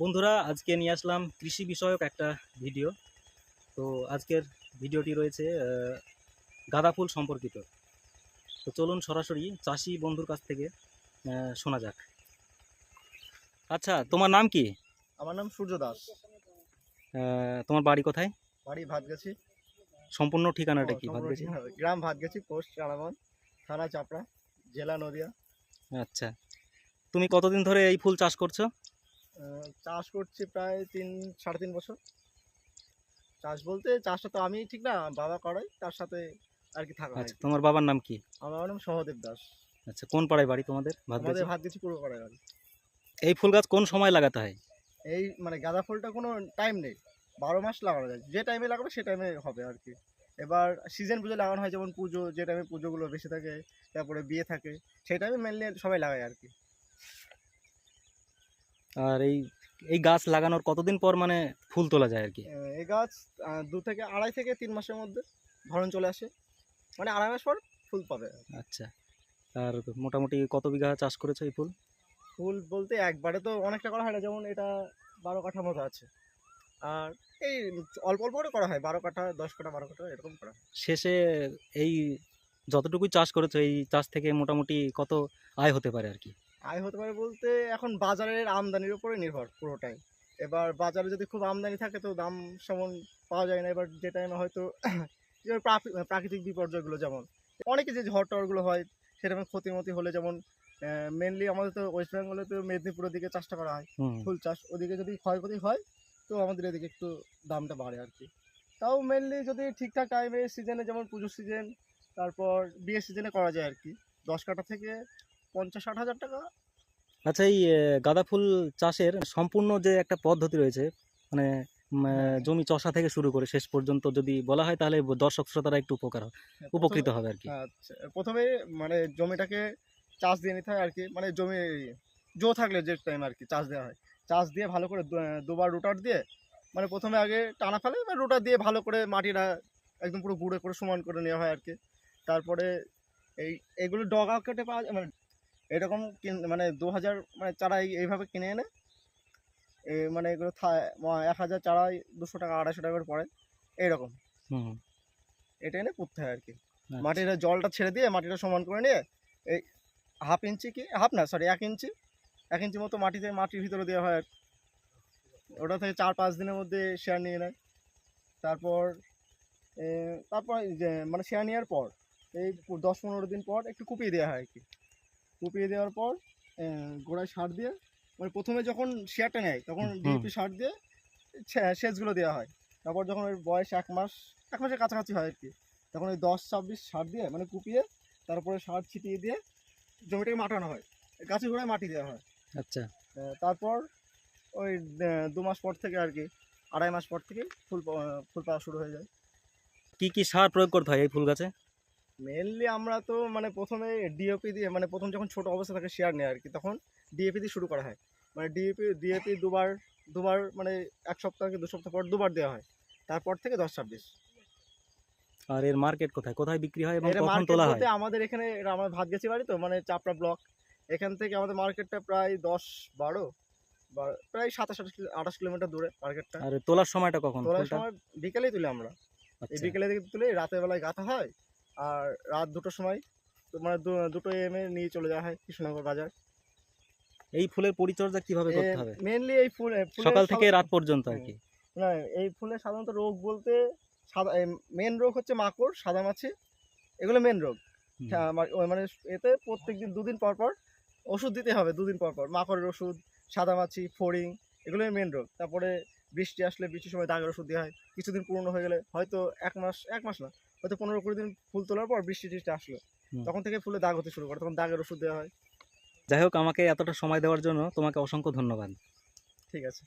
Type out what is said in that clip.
বন্ধুরা আজকে নিয়ে আসলাম কৃষি বিষয়ক একটা ভিডিও। তো আজকের ভিডিওটি রয়েছে গাঁদা ফুল সম্পর্কিত। তো চলুন সরাসরি চাষি বন্ধুর কাছ থেকে শোনা যাক। আচ্ছা তোমার নাম কি? আমার নাম সূর্য দাস। তোমার বাড়ি কোথায়? বাড়ি ভাতগাছি। সম্পূর্ণ ঠিকানাটা কি ঠিকানা। গ্রাম ভাতগাছি পোস্ট রানাগঞ্জ থানা চাপড়া জেলা নদিয়া। আচ্ছা। তুমি কতদিন ধরে এই ফুল চাষ করছ? চাষ করছি প্রায় তিন সাড়ে তিন বছর। চাষ বলতে চাষটা তো আমি ঠিক না বাবা করাই তার সাথে আর কি থাকা আচ্ছা তোমার বাবার নাম কি? আমার নাম সহদেব দাস। আচ্ছা কোন পাড়ায় বাড়ি তোমাদের? আমাদের ভাতগাছি পূর্ব পাড়ায় বাড়ি। এই ফুল গাছ কোন সময় লাগাতে হয়? এই মানে গাঁদা ফুলটা কোনো টাইম নেই। বারো মাস লাগানো যায়। যে টাইমে লাগাবে সে টাইমে হবে আর কি। এবার সিজন পুজো লাগানো হয় যেমন পুজো যে টাইমে পুজোগুলো বেশি থাকে তারপরে বিয়ে থাকে সেই টাইমে মেনলি সবাই লাগায় আর কি। আর এই এই গাছ লাগানোর কতদিন পর মানে ফুল তোলা যায় আর কি? এই গাছ দু থেকে আড়াই থেকে তিন মাসের মধ্যে ধরন চলে আসে। মানে আড়াই মাস পর ফুল পাবে। আচ্ছা। আর মোটামুটি কত বিঘা চাষ করেছ এই ফুল? ফুল বলতে একবারে তো অনেকটা করা হয় না যেমন এটা বারো কাঠা মতো আছে। আর এই অল্প অল্প করে করা হয় বারো কাঠা দশ কাঠা বারো কাঠা এরকম করা শেষে এই যতটুকু চাষ করেছ এই চাষ থেকে মোটামুটি কত আয় হতে পারে আর কি? আয় হতে পারে বলতে এখন বাজারের আমদানির উপরে নির্ভর পুরোটাই। এবার বাজারে যদি খুব আমদানি থাকে তো দাম সেমন পাওয়া যায় না। এবার যে টাইমে হয়তো প্রাকৃতিক বিপর্যয়গুলো যেমন। অনেকে যে ঝড় টড়গুলো হয় সেরকম ক্ষতিমতি হলে যেমন মেনলি আমাদের তো ওয়েস্ট বেঙ্গলে তো মেদিনীপুরের দিকে চাষটা করা হয়। ফুল চাষ। ওদিকে যদি ক্ষয়ক্ষতি হয় তো আমাদের এদিকে একটু দামটা বাড়ে আর কি তাও মেনলি যদি ঠিকঠাক টাইমে সিজনে যেমন পুজোর সিজন তারপর বিয়ের সিজনে করা যায় আর কি দশ কাঠা থেকে পঞ্চাশ ষাট হাজার টাকা। আচ্ছা এই গাঁদা ফুল চাষের সম্পূর্ণ যে একটা পদ্ধতি রয়েছে মানে জমি চষা থেকে শুরু করে শেষ পর্যন্ত যদি বলা হয় তাহলে দর্শক শ্রোতারা একটু উপকার হবে উপকৃত হবে আর কি। আচ্ছা প্রথমে মানে জমিটাকে চাষ দিয়ে নিতে হয় আর কি মানে জমি জো থাকলে যে টাইম আর কি চাষ দেওয়া হয়। চাষ দিয়ে ভালো করে দুবার রোটার দিয়ে মানে প্রথমে আগে টানা ফেলে এবার রোটার দিয়ে ভালো করে মাটিটা একদম পুরো গুঁড়ো করে সমান করে নেওয়া হয় আর কি। তারপরে এই এগুলো ডগা কেটে পাওয়া যায় মানে এরকম কিন- মানে দু হাজার মানে চারা এই- এইভাবে কিনে এনে মানে এগুলো থা- এক হাজার চারাই দুশো টাকা আড়াইশো টাকা করে পড়ে এইরকম। এটা এনে পুঁততে হয় আর কি মাটির জলটা ছেড়ে দিয়ে মাটিটা সমান করে নিয়ে এই হাফ ইঞ্চি কি হাফ না সরি এক ইঞ্চি এক ইঞ্চি মতো মাটিতে মাটির ভিতরে দেওয়া হয় আর কি। ওটা থেকে চার পাঁচ দিনের মধ্যে শেয়ার নিয়ে নেয়। তারপর তারপর মানে শেয়ার নেওয়ার পর এই দশ পনেরো দিন পর একটু কুপিয়ে দেওয়া হয় আর কি। কুপিয়ে দেওয়ার পর গোড়ায় সার দিয়ে মানে প্রথমে যখন শেয়ারটা নেয় তখন। ডিপি সার দিয়ে সেচগুলো দেওয়া হয়। তারপর যখন ওর বয়স এক মাস এক মাসের কাছাকাছি হয় আর কি তখন ওই দশ ছাব্বিশ সার দিয়ে মানে কুপিয়ে তারপরে সার ছিটিয়ে দিয়ে জমিটাকে মাটানো হয়। গাছের গোড়ায় মাটি দেওয়া হয়। আচ্ছা। তারপর ওই দু মাস পর থেকে আর কি আড়াই মাস পর থেকে ফুল ফুল পাওয়া শুরু হয়ে যায়। কি কি সার প্রয়োগ করতে হয় এই ফুল গাছে? মেনলি আমরা তো মানে প্রথমে ডিএপি দিয়ে মানে প্রথম যখন ছোট অবস্থা থাকে শেয়ার নেয় আর কি তখন ডিএপি দিয়ে শুরু করা হয়। মানে ডিএপি ডিএপি দুবার দুবার মানে এক সপ্তাহ কি দু সপ্তাহ পর দুবার দেওয়া হয়। তারপর থেকে দশ ছাব্বিশ। আর এর মার্কেট কোথায়? কোথায় বিক্রি হয় এবং কখন তোলা হয়? আমাদের এখানে আমার ভাত গেছি বাড়ি তো মানে চাপড়া ব্লক এখান থেকে আমাদের মার্কেটটা প্রায় দশ বারো প্রায় সাতাশ আঠাশ কিলোমিটার দূরে মার্কেটটা আর তোলার সময়টা কখন? তোলার সময় বিকেলেই তুলি আমরা। এই আচ্ছা। বিকেলে দিকে তুলে রাতের বেলায় গাঁথা হয় আর রাত দুটোর সময় মানে দুটো এম এ নিয়ে চলে যাওয়া হয় কৃষ্ণনগর বাজার। এই ফুলের পরিচর্যা কীভাবে করতে হবে? মেনলি এই ফুল সকাল থেকে রাত পর্যন্ত আর কি? না এই ফুলের সাধারণত রোগ বলতে সাদা মেন রোগ হচ্ছে মাকড় সাদামাছি এগুলো মেন রোগ। হ্যাঁ, মানে এতে প্রত্যেক দিন দুদিন পর পর ওষুধ দিতে হবে দুদিন পর পর। মাকড়ের ওষুধ সাদা মাছি ফড়িং এগুলোই মেন রোগ। তারপরে বৃষ্টি আসলে বৃষ্টির সময় দাগের ওষুধ দেওয়া হয়। কিছুদিন পুরনো হয়ে গেলে হয়তো এক মাস এক মাস না হয়তো পনেরো কুড়ি দিন ফুল তোলার পর বৃষ্টি টিষ্টি আসলো। তখন থেকে ফুলে দাগ হতে শুরু করে তখন দাগের ওষুধ দেওয়া হয়। যাই হোক আমাকে এতটা সময় দেওয়ার জন্য তোমাকে অসংখ্য ধন্যবাদ। ঠিক আছে।